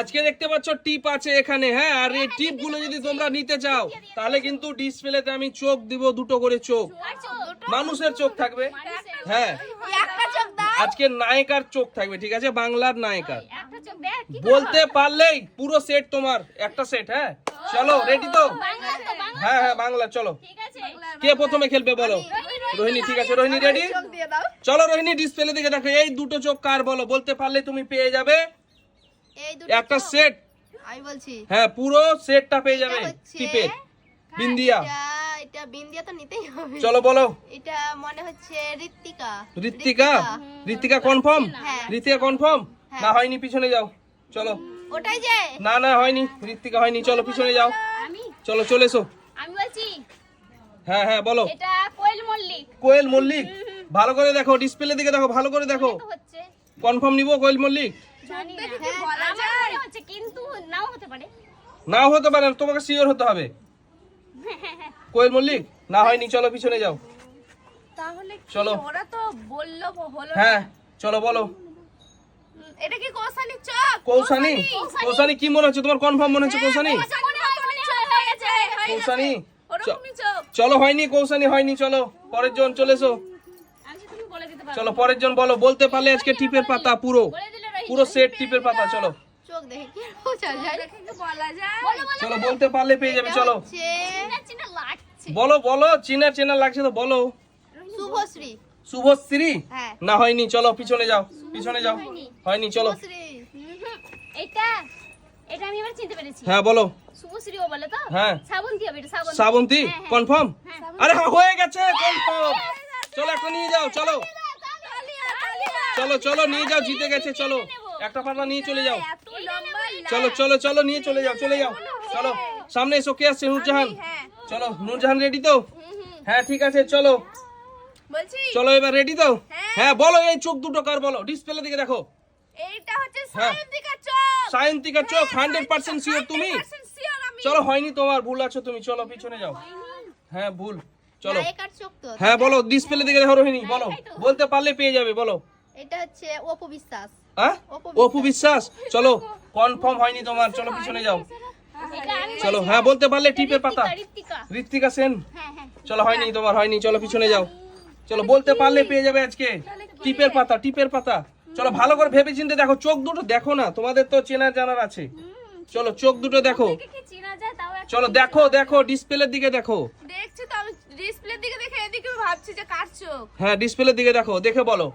আজকে দেখতে পাচ্ছ টিপ আছে এখানে হ্যাঁ আর এই টিপগুলো যদি তোমরা নিতে চাও, তাহলে কিন্তু ডিসপ্লেতে আমি চোখ দিব, দুটো করে চোখ। মানুষের চোখ থাকবে? হ্যাঁ। আজকে নায়িকার চোখ থাকবে, ঠিক আছে? বাংলার নায়িকার। দেখ বলতে পারলেই পুরো সেট তোমার, একটা সেট হ্যাঁ? চলো রেডি তো? হ্যাঁ হ্যাঁ বাংলা, চলো। কে প্রথমে খেলবে বলো? রোহিণী, ঠিক আছে, রোহিণী রেডি চলো, রোহিণী ডিসপ্লে দিকে দেখো। এই দুটো চোখ কার বলো? বলতে পারলে তুমি পেয়ে যাবে। একটা সেট আমি বলছি। হ্যাঁ পুরো সেটটা পেয়ে যাবে এটা হচ্ছে- টিপের বিন্দিয়া। এটা বিন্দিয়া তো নিতেই হবে। চলো বলো। এটা মনে হচ্ছে ঋত্বিকা। ঋত্বিকা? ঋত্বিকা। কনফার্ম হ্যাঁ। ঋত্বিকা কনফার্ম হ্যাঁ। না হয়নি পিছনে যাও। চলো। ওটাই যে। না না হয়নি ঋত্বিকা হয়নি। চলো পিছনে যাও। চলো চলে এসো। আমি বলছি। হ্যাঁ হ্যাঁ বলো। এটা কোয়েল মল্লিক। কোয়েল মল্লিক? ভালো করে দেখো ডিসপ্লে দিকে দেখো ভালো করে দেখো। কনফার্ম নিবো কোয়েল মল্লিক? না। হ্যাঁ, কিন্তু নাও হতে পারে। নাও হতে পারে তোমাকে সিওর হতে হবে। কোয়েল মল্লিক না হয়নি চলো পিছনে যাও। তাহলে চলো। ওরা তো বলল হলো হ্যাঁ চলো বলো। এটা কি কোসানি চক? কৌসানি কৌসানি কি মনে হচ্ছে? তোমার কনফার্ম মনে হচ্ছে কৌসানি হয় গেছে কৌসানি চলো হয়নি কৌসানি হয়নি চলো। পরের জন চলে এসো। আমি তুমি বলে দিতে পারো চলো পরের জন বলো বলতে পারলে আজকে টিপের পাতা পুরো। পুরো সেট টিপের পাতা চলো। চলো বলতে পারলে পেয়ে যাবে চলো। বলো বলো চিনা চেনা লাগছে তো বলো। শুভশ্রী। শুভশ্রী? হ্যাঁ। না হয়নি চলো পিছনে যাও পিছনে যাও। হয়নি। চলো। এটা এটা আমি এবার চিনতে পেরেছি। হ্যাঁ বলো। শুভশ্রী ও বলে তো? হ্যাঁ। শ্রাবন্তী হবে এটা শ্রাবন্তী। শ্রাবন্তী? হ্যাঁ, হ্যাঁ। কনফার্ম। আরে হ্যাঁ হয়ে গেছে কনফার্ম চলো একটা নিয়ে যাও চলো। চলো চলো নিয়ে যাও জিতে গেছে চলো। একটা পাতা নিয়ে চলে যাও। চলো চলো চলো নিয়ে চলে যাও চলে যাও। চলো সামনে এসো কে আসছে নূরজাহান? চলো নূরজাহান রেডি তো? হ্যাঁ ঠিক আছে চলো। চলো এবার রেডি তো? হ্যাঁ। বলো এই চোখ দুটো কার বলো? ডিসপ্লে দিকে দেখো। এইটা হচ্ছে হ্যাঁ। সায়ন্তিকা চোখ। হান্ড্রেড পার্সেন্ট শিওর তুমি? চলো হয়নি তোমার ভুল আছো তুমি চলো পিছনে যাও। হ্যাঁ ভুল। চলো। হ্যাঁ বলো ডিসপ্লে দিকে দেখো রোহিণী বলো। বলতে পারলে পেয়ে যাবে বলো। এটা হচ্ছে অপু বিশ্বাস। হ্যাঁ? অপু বিশ্বাস। চলো কনফার্ম হয়নি তোমার চলো পিছনে যাও। চলো হ্যাঁ বলতে পারলে টিপের পাতা। ঋত্বিকা সেন? হ্যাঁ হ্যাঁ। চলো হয়নি তোমার হয়নি। চলো পিছনে যাও। চলো বলতে পারলে পেয়ে যাবে আজকে। টিপের পাতা টিপের পাতা। চলো ভালো করে ভেবে চিন্তে দেখো চোখ দুটো দেখো না তোমাদের তো চেনা জানার আছে। চলো চোখ দুটো দেখো। চলো দেখো দেখো। ডিসপ্লের দিকে দেখো। দেখছি তো আমি ডিসপ্লের দিকে দেখে এদিকে ভাবছি যে কার চোখ? হ্যাঁ ডিসপ্লের দিকে দেখো দেখে বলো।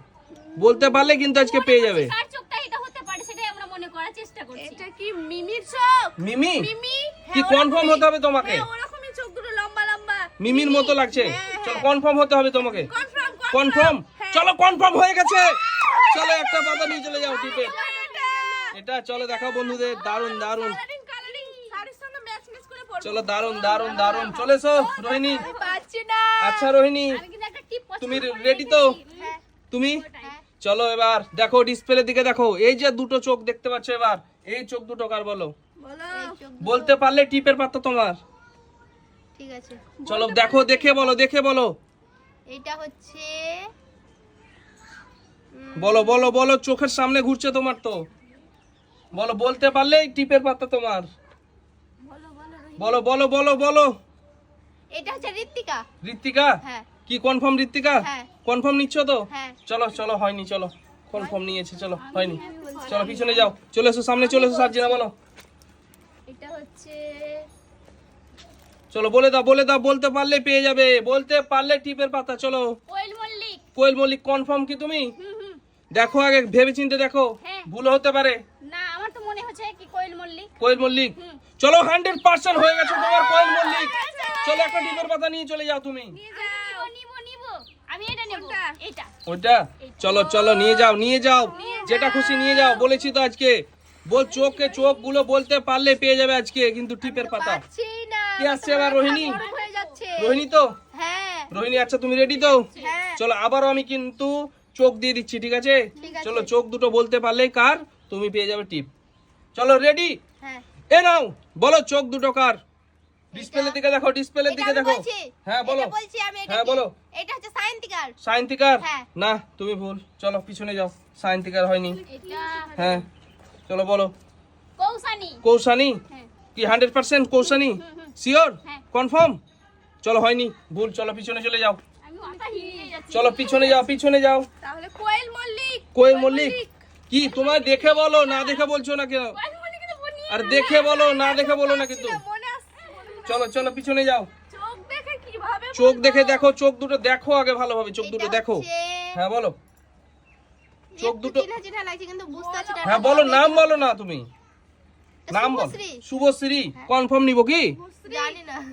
বলতে পারলে কিন্তু আজকে পেয়ে যাবে। কার চোখটা এটা হতে পারে সেটাই আমরা মনে করার চেষ্টা করছি। এটা কি মিমির চোখ? মিমি? মিমি? কি কনফার্ম হতে হবে তোমাকে? হ্যাঁ ওরকমই চোখ দুটো লম্বা লম্বা। মিমির মতো লাগছে। চলো কনফার্ম হতে হবে তোমাকে। কনফার্ম কনফার্ম চলো কনফার্ম হয়ে গেছে। চলো একটা পাতা নিয়ে চলে যাও টিপে। এটা চলো দেখাও বন্ধুদের। দারুণ দারুণ চলো দারুণ দারুণ দারুণ চলে এসো রোহিণী। পাচ্ছি না। আচ্ছা রোহিণী আমি কিন্তু একটা টিপ পছন্দ তুমি রেডি তো? হ্যাঁ। তুমি? চলো এবার দেখো ডিসপ্লের দিকে দেখো। এই যে দুটো চোখ দেখতে পাচ্ছ এবার। এই চোখ দুটো কার বলো? বলতে পারলে টিপের পাতা তোমার। ঠিক আছে। চলো দেখো দেখে বলো দেখে বলো। এটা হচ্ছে বলো বলো বলো চোখের সামনে ঘুরছে তোমার তো। বলো বলতে পারলে টিপের পাতা তোমার। বলো বলো বলো বলো। এটা হচ্ছে ঋত্বিকা। ঋত্বিকা? হ্যাঁ। কি কনফার্ম ঋত্বিকা? হ্যাঁ। কনফার্ম নিচ্ছ তো? হ্যাঁ। চলো চলো হয়নি চলো। কনফার্ম নিয়েছে চলো হয়নি। চলো পিছনে যাও। চলে এসো সামনে চলে এসো সার্জিনা বলো। এটা হচ্ছে চলো বলে দাও বলে দাও বলতে পারলে পেয়ে যাবে। বলতে পারলে টিপের পাতা চলো। কোয়েল মল্লিক। কোয়েল মল্লিক কনফার্ম কি তুমি? দেখো আগে ভেবে চিন্তে দেখো। হ্যাঁ। ভুল হতে পারে। না আমার তো মনে হচ্ছে কি কোয়েল মল্লিক। কোয়েল মল্লিক? চলো হান্ড্রেড পার্সেন্ট হয়ে গেছে তোমার কোয়েল মল্লিক। চলো একটা টিপের পাতা নিয়ে চলে যাও তুমি। নিব নিব নিব। আমি এটা নেব। এটা। ওইটা? চলো চলো নিয়ে যাও নিয়ে যাও। যেটা খুশি নিয়ে যাও। বলেছি তো আজকে। বল চোখে চোখগুলো বলতে পারলে পেয়ে যাবে আজকে কিন্তু টিপের পাতা। কি আসছে এবার রোহিণী? হয়ে রোহিণী তো? হ্যাঁ। রোহিণী আচ্ছা তুমি রেডি তো? হ্যাঁ। চলো আবারও আমি কিন্তু চোখ দিয়ে দিচ্ছি ঠিক আছে? ঠিক আছে। চলো চোখ দুটো বলতে পারলেই কার? তুমি পেয়ে যাবে টিপ। চলো রেডি হ্যাঁ। এ নাও বলো চোখ দুটো কার? ডিসপ্লে দিকে দেখো ডিসপ্লে এটা দিকে দেখো। হ্যাঁ বলো। বলছি আমি এটা হ্যাঁ বলো। এটা হচ্ছে সায়ন্তিকার সায়ন্তিকার হ্যাঁ। না তুমি ভুল। চলো পিছনে যাও। সায়ন্তিকার হয়নি। হ্যাঁ। চলো বলো। কৌসানি কৌশানি? হ্যাঁ। কি হান্ড্রেড পার্সেন্ট কৌশানি? শিওর হ্যাঁ। কনফার্ম চলো হয়নি। ভুল চলো পিছনে চলে যাও। চলো পিছনে যাও পিছনে যাও। তাহলে কোয়েল মল্লিক। কোয়েল মল্লিক? কি তোমার দেখে বলো না দেখে বলছো না কেন কোয়েল মল্লিক তো বনি আর দেখে বলো না দেখে বলো না কিন্তু। চলো চলো পিছনে যাও। চোখ দেখে দেখে চোখ দুটো দেখো আগে ভালোভাবে চোখ দুটো দেখো। হ্যাঁ বলো। চোখ দুটো হ্যাঁ বলো নাম বলো না তুমি। নাম বলো। শুভশ্রী। কনফার্ম নিব কি?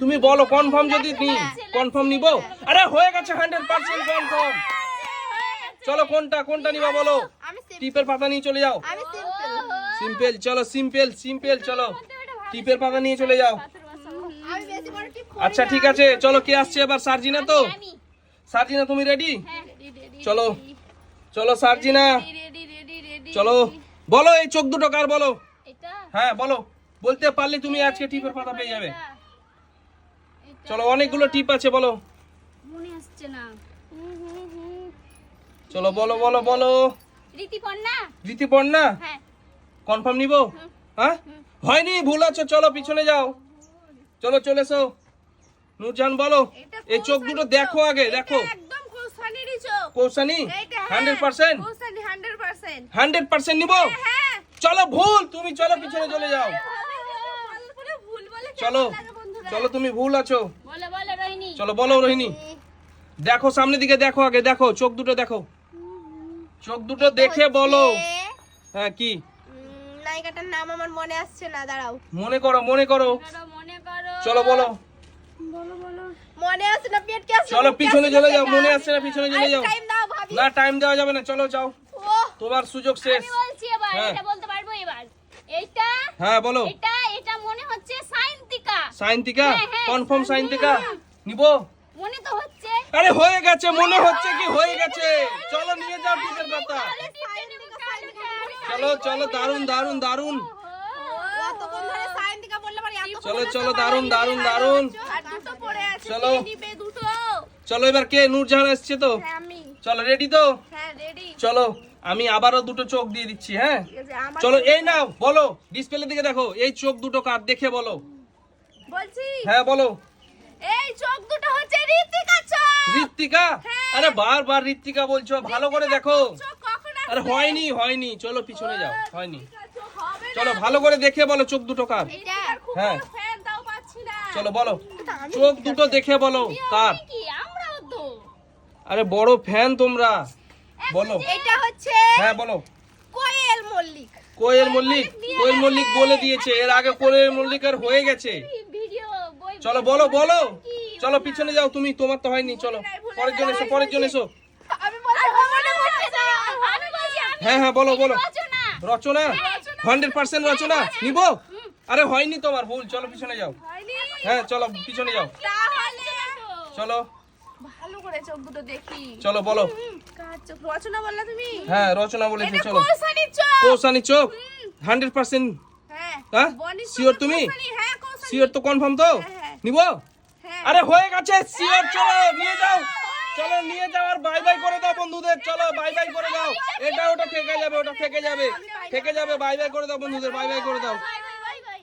তুমি বলো কনফার্ম যদি নি। কনফার্ম নিব? আরে হয়ে গেছে হান্ড্রেড পার্সেন্ট কনফার্ম চলো কোনটা কোনটা নিবা বলো? টিপের পাতা নিয়ে চলে যাও। সিম্পল চলো সিম্পল সিম্পল চলো। টিপের পাতা নিয়ে চলে যাও। আচ্ছা ঠিক আছে চলো কে আসছে এবার? সার্জিনা তো? সার্জিনা তুমি রেডি চলো চলো সার্জিনা। চলো বলো এই চোখ দুটো কার বলো? হ্যাঁ বলো। বলতে পারলে তুমি আজকে টিপের পাতা পেয়ে যাবে। চলো অনেকগুলো টিপ আছে বলো। মনে আসছে না। চলো বলো বলো বলো। রীতিপর্ণা? রীতিপর্ণা? হ্যাঁ। কনফার্ম নিব? হ্যাঁ? হয়নি ভুল আছে চলো পিছনে যাও। চলো চলে এসো। নুরজান বলো এই চোখ দুটো দেখো আগে দেখো। কৌশানি হ্যাঁ। Hundred percent? Hundred percent. নিব? হ্যাঁ চলো ভুল তুমি চলো পিছনে চলে যাও। পুরো ভুল বলে চলো চলো তুমি ভুল আছো। বলো বলো রোহিণী। চলো বলো রোহিণী। দেখো সামনের দিকে দেখো আগে দেখো চোখ দুটো দেখো। চোখ দুটো দেখে বলো। হ্যাঁ কি? নায়িকাটার নাম আমার মনে আসছে না দাঁড়াও। মনে করো মনে করো। মনে করো। চলো বলো। মনে আসছে না পেট কে আসছে? চলো পিছনে চলে যাও মনে আসছে না পিছনে চলে যাও। টাইম দাও ভাবি। না টাইম দেওয়া যাবে না চলো যাও। তোমার সুযোগ শেষ। আমি বলছি এবার হ্যাঁ। এটা বলতে পারব এবার। এইটা হ্যাঁ বলো। এটা এটা মনে হচ্ছে সাইন্তিকা সাইন্তিকা হ্যাঁ, হ্যাঁ। কনফার্ম সাইন্তিকা নিব? মনে তো হচ্ছে। আরে হয়ে গেছে মনে হচ্ছে কি হয়ে গেছে। চলো নিয়ে যাও টিপের পাতা। চলো চলো দারুণ দারুণ দারুণ চলো চলো দারুণ দারুণ দারুণ চলো। চলো এবার কে? নূরজাহান এসছে তো? হ্যাঁ চলো রেডি তো? হ্যাঁ চলো আমি আবারও দুটো চোখ দিয়ে দিচ্ছি হ্যাঁ? চলো এই নাও বলো ডিসপ্লে দিকে দেখো এই চোখ দুটো কার? দেখে বলো। বলছি? হ্যাঁ বলো। এই চোখ দুটো হচ্ছে ঋতিকা চোখ। ঋত্বিকা? আরে বারবার ঋত্বিকা বলছো ভালো করে দেখো। আরে হয়নি হয়নি। চলো পিছনে যাও হয়নি। চলো ভালো করে দেখে বলো চোখ দুটো কার? হ্যাঁ। বড় ফ্যান দাও পাচ্ছি না। চলো বলো। চোখ দুটো দেখে বলো কার। কি? আমরাও তো। আরে বড় ফ্যান তোমরা। বলো। এটা হচ্ছে হ্যাঁ বলো। কোয়েল মল্লিক। কোয়েল মল্লিক। কোয়েল মল্লিক বলে দিয়েছে। এর আগে কোয়েল মল্লিক আর হয়ে গেছে। ভিডিও চলো বলো বলো। চলো পিছনে যাও তুমি। তোমার তো হয়নি। চলো। পরের জন এসো পরের জন এসো আমি বলছি মনে পড়ছে না আমি বলছি আমি হ্যাঁ হ্যাঁ বলো বলো। রচনা। রচনা? Hundred percent Rachana? নিব? আরে হয়নি তোমার ভুল। চলো পিছনে যাও। হ্যাঁ চলো পিছনে যাও। চলো। ভালো করে চোখ দুটো দেখি। চলো বলো। রচনা বললা তুমি? হ্যাঁ রচনা বলেছে চলো। কৌশানি চোখ? Hundred percent. হ্যাঁ হ্যাঁ? শিওর তুমি? হ্যাঁ শিওর তো কনফার্ম তো? হ্যাঁ। নিব? হ্যাঁ। আরে হয়ে গেছে শিওর চলো নিয়ে যাও। চলো, নিয়ে যাও আর বাই বাই করে দাও বন্ধুদের। চলো বাই বাই করে দাও। এটা ওটা থেকে যাবে, ওটা থেকে যাবে। থেকে যাবে বাই বাই করে দাও বন্ধুদের বাই বাই করে দাও।